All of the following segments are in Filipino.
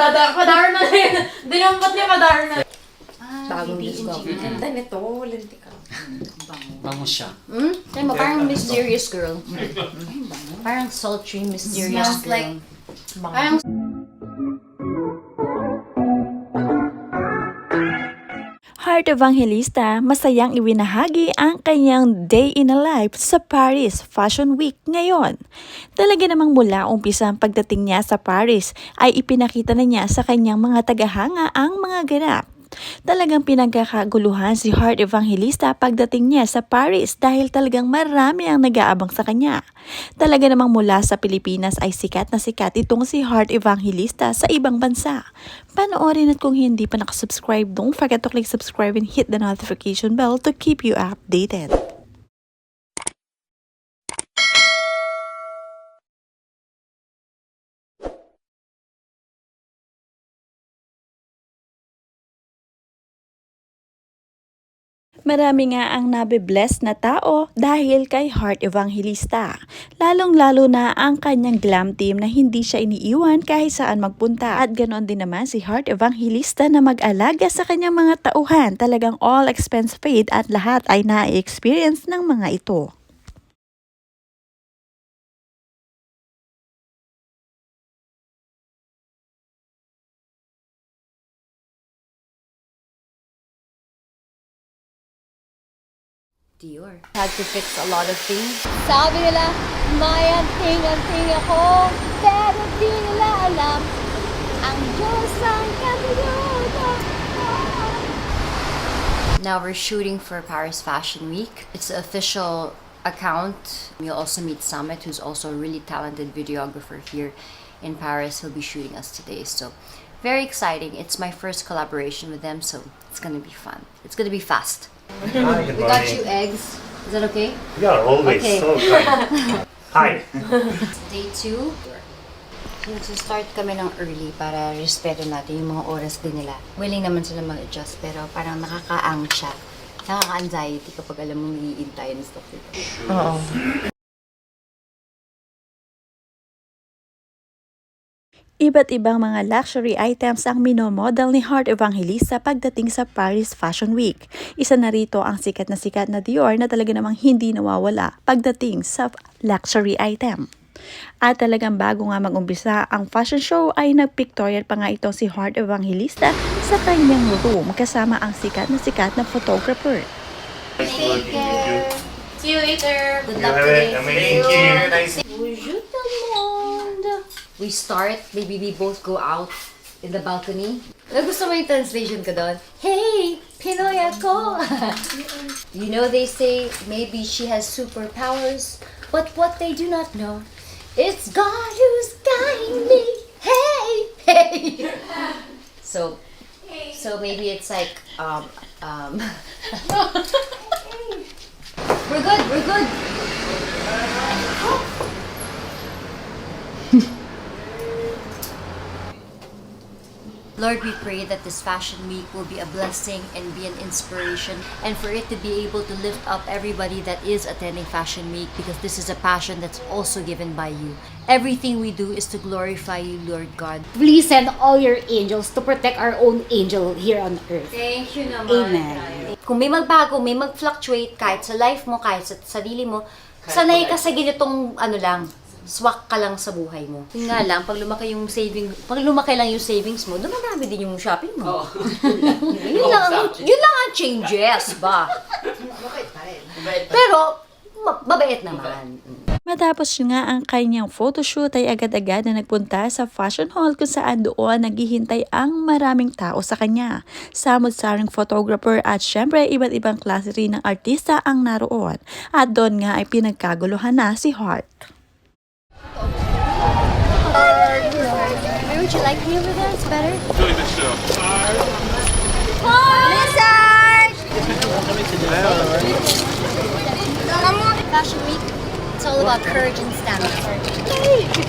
Dada, padar na rin. Dinampot niya padar na. Bagong discover. Ganda nito. Linti ka. Bango siya. Hmm? Mo, parang mysterious girl. parang sultry, mysterious Smells girl. like- Parang Heart Evangelista, masayang iwinahagi ang kanyang day in a life sa Paris Fashion Week ngayon. Talaga namang mula umpisa ang pagdating niya sa Paris ay ipinakita na niya sa kanyang mga tagahanga ang mga ganap. Talagang pinagkakaguluhan si Heart Evangelista pagdating niya sa Paris dahil talagang marami ang nag-aabang sa kanya. Talaga namang mula sa Pilipinas ay sikat na sikat itong si Heart Evangelista sa ibang bansa. Panoorin at kung hindi pa nakasubscribe, don't forget to click subscribe and hit the notification bell to keep you updated. Marami nga ang nabibless na tao dahil kay Heart Evangelista. Lalong-lalo na ang kanyang glam team na hindi siya iniiwan kahit saan magpunta. At ganoon din naman si Heart Evangelista na mag-alaga sa kanyang mga tauhan. Talagang all expense paid at lahat ay na-experience ng mga ito. Dior. Had to fix a lot of things. Sabi nila, may anting-anting ako, pero di nila alam, ang Diyos ang katuyoto. Now we're shooting for Paris Fashion Week. It's the official account. You'll also meet Summit, who's also a really talented videographer here in Paris. He'll be shooting us today. So very exciting. It's my first collaboration with them, so it's gonna be fun. It's gonna be fast. Hi, good We got morning. you eggs. Is that okay? Yeah, always Okay. so kind. Hi. Day 2. Nagsa-start kami ng early para respeto natin yung mga oras din nila. Willing naman sila mag-adjust pero parang nakakaang siya. Nakaka-anxiety kapag alam mo nag-iintay and stuff like that. Oo. Iba't ibang mga luxury items ang minomodel ni Heart Evangelista pagdating sa Paris Fashion Week. Isa na rito ang sikat na sikat na Dior na talaga namang hindi nawawala pagdating sa luxury item. At talagang bago nga mag-umpisa ang fashion show ay nagpictorial pa nga ito si Heart Evangelista sa kanyang room kasama ang sikat na sikat na photographer. Take care. See you later. Good You luck today. amazing. Le monde. We start, maybe we both go out in the balcony. Nagusto mo yung translation ko doon? Hey, Pinoy ako! you know, they say maybe she has superpowers, but what they do not know, it's God who's guiding me. Hey, hey! so, so maybe it's like, um, um, we're good, we're good. Lord, we pray that this fashion week will be a blessing and be an inspiration, and for it to be able to lift up everybody that is attending Fashion Week because this is a passion that's also given by you. Everything we do is to glorify you, Lord God. Please send all your angels to protect our own angel here on earth. Thank you naman. Amen. Kung may magbago, may mag-fluctuate kahit sa life mo, kahit sa sarili mo, sanay ka sa ganitong ano lang, swak ka lang sa buhay mo. Yun nga lang, pag lumaki yung saving, pag lumaki lang yung savings mo, dumadami din yung shopping mo. yun, lang, ang- yun lang ang changes ba? Pero, ma- mabait naman. Matapos nga ang kanyang photoshoot ay agad-agad na nagpunta sa fashion hall kung saan doon naghihintay ang maraming tao sa kanya. Samod-saring photographer at syempre iba't ibang klase rin ng artista ang naroon. At doon nga ay pinagkaguluhan na si Heart. Where would you like me over there? It's better? Fashion Week. It's all about courage and stamina.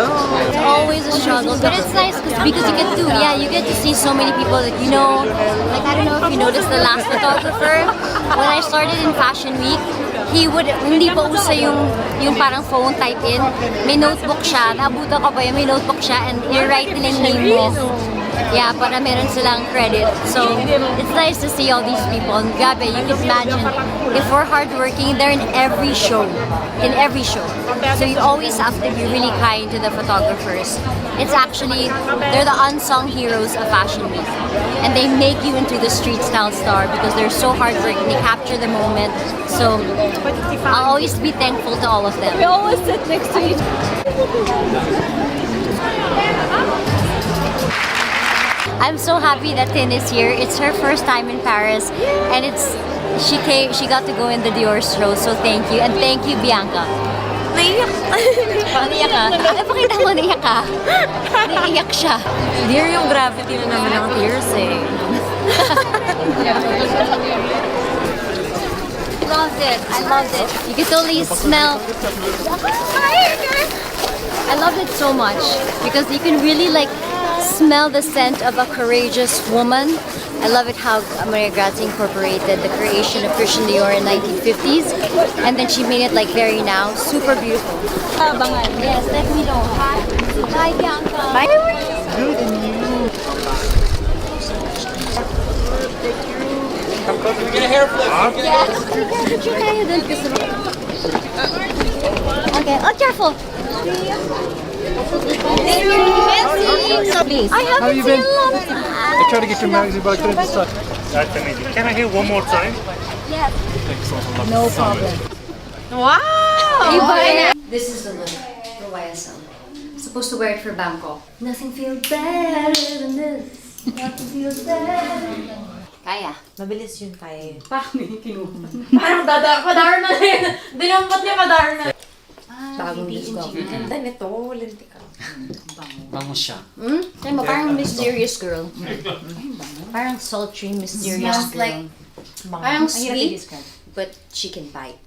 It's always a struggle, but it's nice 'cause- because you get to, yeah, you get to see so many people that you know. Like I don't know if you noticed the last photographer. When I started in Fashion Week, he would, hindi pa uso yung, yung parang phone type in. May notebook siya, naabutan ko pa yun, may notebook siya and i-write nila yung name mo. Yeah, para meron silang credit. So, it's nice to see all these people. And grabe, you can imagine, if we're hardworking, they're in every show. In every show. So you always have to be really kind to the photographers. It's actually, they're the unsung heroes of Fashion Week. And they make you into the street style star because they're so hardworking. They capture the moment. So, I'll always be thankful to all of them. We always sit next to each I'm so happy that Tin is here. It's her first time in Paris, and it's she came. She got to go in the Dior show. So thank you, and thank you, Bianca. Naiyak. Naiyak ka? Ano pakita mo, naiyak ka? Naiyak siya. Dear yung gravity na naman ng tears eh. loved it. I loved it. You can totally smell. I loved it so much because you can really like smell the scent of a courageous woman. I love it how Maria Grazzi incorporated the creation of Christian Dior in 1950s and then she made it like very now. Super beautiful. Yes, let me know. Hi. Hi, Bianca. Bye. Yes. Picture tayo dun. Okay. Oh, careful. Please. I haven't you seen been? a long. I tried to get your magazine, but I couldn't decide. That's amazing. Can I hear one more time? Yes. No problem. Wow! Iba na. This is the look for YSL. Supposed to wear it for Bangkok. Nothing feels better than this. Nothing feels better. Kaya. Mabilis yun kaya. Parang dada, padar na rin. Dinampot niya padar na. Ah, Bagong discovery. Ganda nito, lintika. Bango siya. Hmm? Tignan mo, parang mysterious girl. Parang sultry, mysterious Smells girl. like Parang sweet, but she can bite.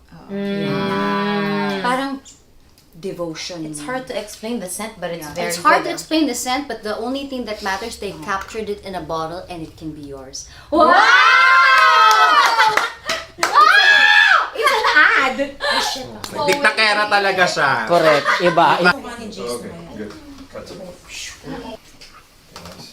Parang devotion. It's hard to explain the scent, but it's very It's hard to good. explain the scent, but the only thing that matters, they captured it in a bottle and it can be yours. Wow! Diktakera talaga siya. Correct. Iba. Okay, good. Cut some.